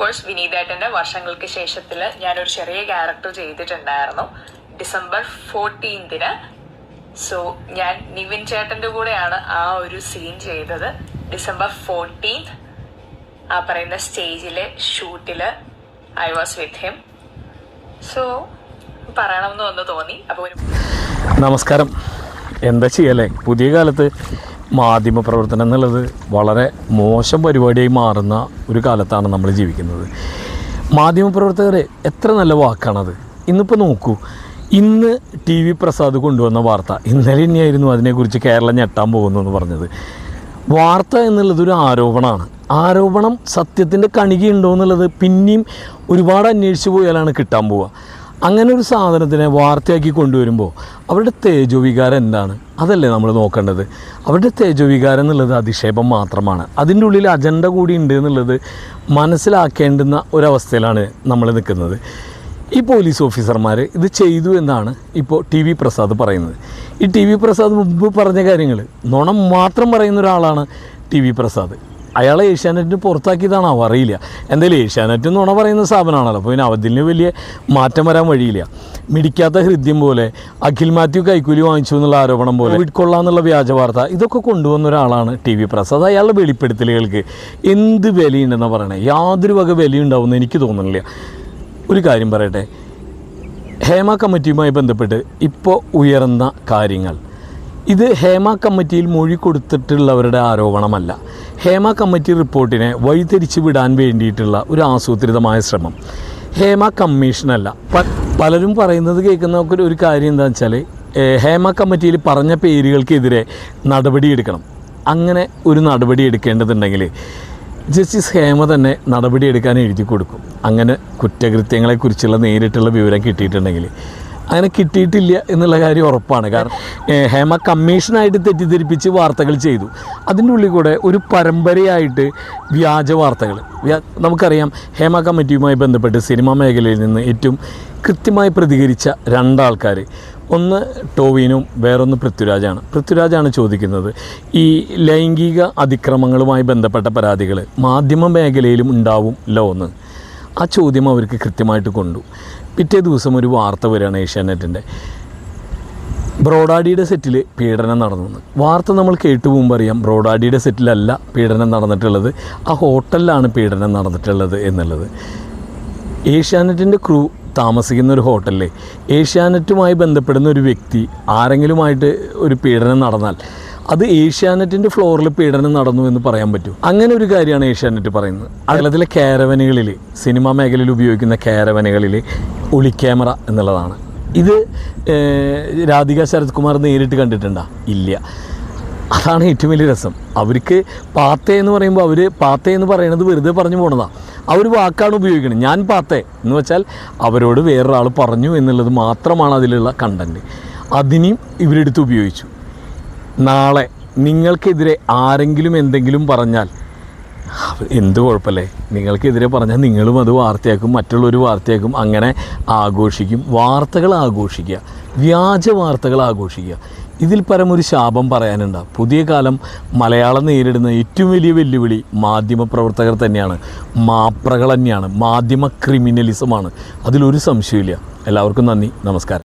Course വിനീതേട്ടന്റെ വർഷങ്ങൾക്ക് ശേഷത്തിൽ ഞാനൊരു ചെറിയ ക്യാരക്ടർ ചെയ്തിട്ടുണ്ടായിരുന്നു. ഡിസംബർ ഫോർട്ടീൻതിന് സോ ഞാൻ നിവിൻ ചേട്ടന്റെ കൂടെയാണ് ആ ഒരു സീൻ ചെയ്തത്. ഡിസംബർ ഫോർട്ടീൻത് ആ പറയുന്ന സ്റ്റേജിലെ ഷൂട്ടിൽ I was with him so പറയണമെന്ന് വന്ന് തോന്നി. അപ്പോൾ നമസ്കാരം. എന്താ ചെയ്യല്ലേ? പുതിയ കാലത്ത് മാധ്യമ പ്രവർത്തനം എന്നുള്ളത് വളരെ മോശം പരിപാടിയായി മാറുന്ന ഒരു കാലത്താണ് നമ്മൾ ജീവിക്കുന്നത്. മാധ്യമപ്രവർത്തകർ എത്ര നല്ല വാക്കാണത്. ഇന്നിപ്പോൾ നോക്കൂ ഇന്ന് ടി വി പ്രസാദ് കൊണ്ടുവന്ന വാർത്ത ഇന്നലെ തന്നെയായിരുന്നു അതിനെക്കുറിച്ച് കേരളം ഞെട്ടാൻ പോകുന്നു എന്ന് പറഞ്ഞത്. വാർത്ത എന്നുള്ളത് ഒരു ആരോപണമാണ്. ആരോപണം സത്യത്തിന്റെ കണികയുണ്ടോ എന്നുള്ളത് പിന്നെയും ഒരുപാട് അന്വേഷിച്ച് പോയാലാണ് കിട്ടാൻ പോവുക. അങ്ങനെ ഒരു സാധനത്തിനെ വാർത്തയാക്കി കൊണ്ടുവരുമ്പോൾ അവരുടെ തേജോവികാരം എന്താണ്? അതല്ലേ നമ്മൾ നോക്കേണ്ടത്. അവരുടെ തേജോവികാരം എന്നുള്ളത് അധിക്ഷേപം മാത്രമാണ്. അതിന്റെ ഉള്ളിൽ അജണ്ട കൂടി ഉണ്ട് എന്നുള്ളത് മനസ്സിലാക്കേണ്ടുന്ന ഒരവസ്ഥയിലാണ് നമ്മൾ നിൽക്കുന്നത്. ഈ പോലീസ് ഓഫീസർമാർ ഇത് ചെയ്തു എന്നാണ് ഇപ്പോൾ ടി വി പ്രസാദ് പറയുന്നത്. ഈ ടി വി പ്രസാദ് മുമ്പ് പറഞ്ഞ കാര്യങ്ങൾ നോണം മാത്രം പറയുന്ന ഒരാളാണ് ടി വി പ്രസാദ്. അയാളെ ഏഷ്യാനെറ്റിന് പുറത്താക്കിയതാണോ? അറിയില്ല. എന്തായാലും ഏഷ്യാനെറ്റ് എന്ന് പറഞ്ഞാൽ പറയുന്ന സ്ഥാപനമാണല്ലോ അപ്പോൾ പിന്നെ അതിന് വലിയ മാറ്റം വരാൻ വഴിയില്ല. മിടിക്കാത്ത ഹൃദ്യം പോലെ അഖിൽ മാത്യു കൈക്കൂലി വാങ്ങിച്ചു എന്നുള്ള ആരോപണം പോലെ കോവിഡ് എന്നുള്ള വ്യാജ വാർത്ത ഇതൊക്കെ കൊണ്ടുവന്ന ഒരാളാണ് ടി വി പ്രസാദ്. അയാളുടെ വെളിപ്പെടുത്തലുകൾക്ക് എന്ത് വിലയുണ്ടെന്നാണ് പറയണേ? യാതൊരു വക വിലയുണ്ടാവുമെന്ന് എനിക്ക് തോന്നുന്നില്ല. ഒരു കാര്യം പറയട്ടെ. ഹേമ കമ്മിറ്റിയുമായി ബന്ധപ്പെട്ട് ഇപ്പോൾ ഉയർന്ന കാര്യങ്ങൾ. ഇത് ഹേമ കമ്മിറ്റിയിൽ മൊഴി കൊടുത്തിട്ടുള്ളവരുടെ ആരോപണമല്ല. ഹേമ കമ്മിറ്റി റിപ്പോർട്ടിനെ വഴിതിരിച്ചു വിടാൻ വേണ്ടിയിട്ടുള്ള ഒരു ആസൂത്രിതമായ ശ്രമം. ഹേമ കമ്മീഷനല്ല. പ- പലരും പറയുന്നത് കേൾക്കുന്ന ഒരു കാര്യം എന്താണെന്ന് വെച്ചാൽ ഹേമ കമ്മിറ്റിയിൽ പറഞ്ഞ പേരുകൾക്കെതിരെ നടപടിയെടുക്കണം അങ്ങനെ ഒരു നടപടി എടുക്കേണ്ടതുണ്ടെങ്കിൽ ജസ്റ്റിസ് ഹേമ തന്നെ നടപടിയെടുക്കാൻ എഴുതി കൊടുക്കും. അങ്ങനെ കുറ്റകൃത്യങ്ങളെക്കുറിച്ചുള്ള നേരിട്ടുള്ള വിവരം കിട്ടിയിട്ടുണ്ടെങ്കിൽ അങ്ങനെ കിട്ടിയിട്ടില്ല എന്നുള്ള കാര്യം ഉറപ്പാണ്. കാരണം ഹേമ കമ്മീഷനായിട്ട് തെറ്റിദ്ധരിപ്പിച്ച് വാർത്തകൾ ചെയ്തു. അതിന്റെ ഉള്ളിൽ കൂടെ ഒരു പരമ്പരയായിട്ട് വ്യാജ വാർത്തകൾ. നമുക്കറിയാം ഹേമ കമ്മിറ്റിയുമായി ബന്ധപ്പെട്ട് സിനിമാ മേഖലയിൽ നിന്ന് ഏറ്റവും കൃത്യമായി പ്രതികരിച്ച രണ്ടാൾക്കാർ. ഒന്ന് ടോവിനും വേറൊന്ന് പൃഥ്വിരാജാണ്. പൃഥ്വിരാജാണ് ചോദിക്കുന്നത് ഈ ലൈംഗിക അതിക്രമങ്ങളുമായി ബന്ധപ്പെട്ട പരാതികൾ മാധ്യമ മേഖലയിലും ഉണ്ടാവും ലോ എന്ന്. ആ ചോദ്യം അവർക്ക് കൃത്യമായിട്ട് കൊണ്ടു. പിറ്റേ ദിവസം ഒരു വാർത്ത വരികയാണ് ഏഷ്യാനെറ്റിന്റെ. ബ്രോഡാഡിയുടെ സെറ്റിൽ പീഡനം നടന്നു വാർത്ത നമ്മൾ കേട്ടു പോകുമ്പോൾ അറിയാം ബ്രോഡാഡിയുടെ സെറ്റിലല്ല പീഡനം നടന്നിട്ടുള്ളത്. ആ ഹോട്ടലിലാണ് പീഡനം നടന്നിട്ടുള്ളത് എന്നുള്ളത്. ഏഷ്യാനെറ്റിന്റെ ക്രൂ താമസിക്കുന്ന ഒരു ഹോട്ടലിൽ ഏഷ്യാനെറ്റുമായി ബന്ധപ്പെടുന്ന ഒരു വ്യക്തി ആരെങ്കിലുമായിട്ട് ഒരു പീഡനം നടന്നാൽ അത് ഏഷ്യാനെറ്റിന്റെ ഫ്ലോറിൽ പീഡനം നടന്നു എന്ന് പറയാൻ പറ്റും. അങ്ങനെ ഒരു കാര്യമാണ് ഏഷ്യാനെറ്റ് പറയുന്നത്. കേരളത്തിലെ കാരവനുകളിൽ സിനിമാ മേഖലയിൽ ഉപയോഗിക്കുന്ന കാരവനുകളിൽ ഒളി ക്യാമറ എന്നുള്ളതാണ്. ഇത് രാധിക ശരത് കുമാർ നേരിട്ട് കണ്ടിട്ടുണ്ടോ? ഇല്ല. അതാണ് ഏറ്റവും വലിയ രസം. അവർക്ക് പാത്തേ എന്ന് പറയുമ്പോൾ അവർ പാത്തേ എന്ന് പറയുന്നത് വെറുതെ പറഞ്ഞു പോണതാണ് അവർ വാക്കാണ് ഉപയോഗിക്കുന്നത്. ഞാൻ പാത്തേ എന്ന് വെച്ചാൽ അവരോട് വേറൊരാൾ പറഞ്ഞു എന്നുള്ളത് മാത്രമാണ് അതിലുള്ള കണ്ടന്റ് അതിനെയും ഇവരെടുത്ത് ഉപയോഗിച്ചു. നാളെ നിങ്ങൾക്കെതിരെ ആരെങ്കിലും എന്തെങ്കിലും പറഞ്ഞാൽ എന്ത് കുഴപ്പമില്ലേ നിങ്ങൾക്കെതിരെ പറഞ്ഞാൽ നിങ്ങളും അത് വാർത്തയാക്കും മറ്റുള്ളവർ വാർത്തയാക്കും അങ്ങനെ ആഘോഷിക്കും. വാർത്തകൾ ആഘോഷിക്കുക വ്യാജ വാർത്തകൾ ആഘോഷിക്കുക. ഇതിൽ പരമൊരു ശാപം പറയാനുണ്ട്. പുതിയ കാലം മലയാളം നേരിടുന്ന ഏറ്റവും വലിയ വെല്ലുവിളി മാധ്യമ പ്രവർത്തകർ തന്നെയാണ്. മാപ്രകൾ തന്നെയാണ്. മാധ്യമ ക്രിമിനലിസമാണ്. അതിലൊരു സംശയമില്ല എല്ലാവർക്കും നന്ദി. നമസ്കാരം.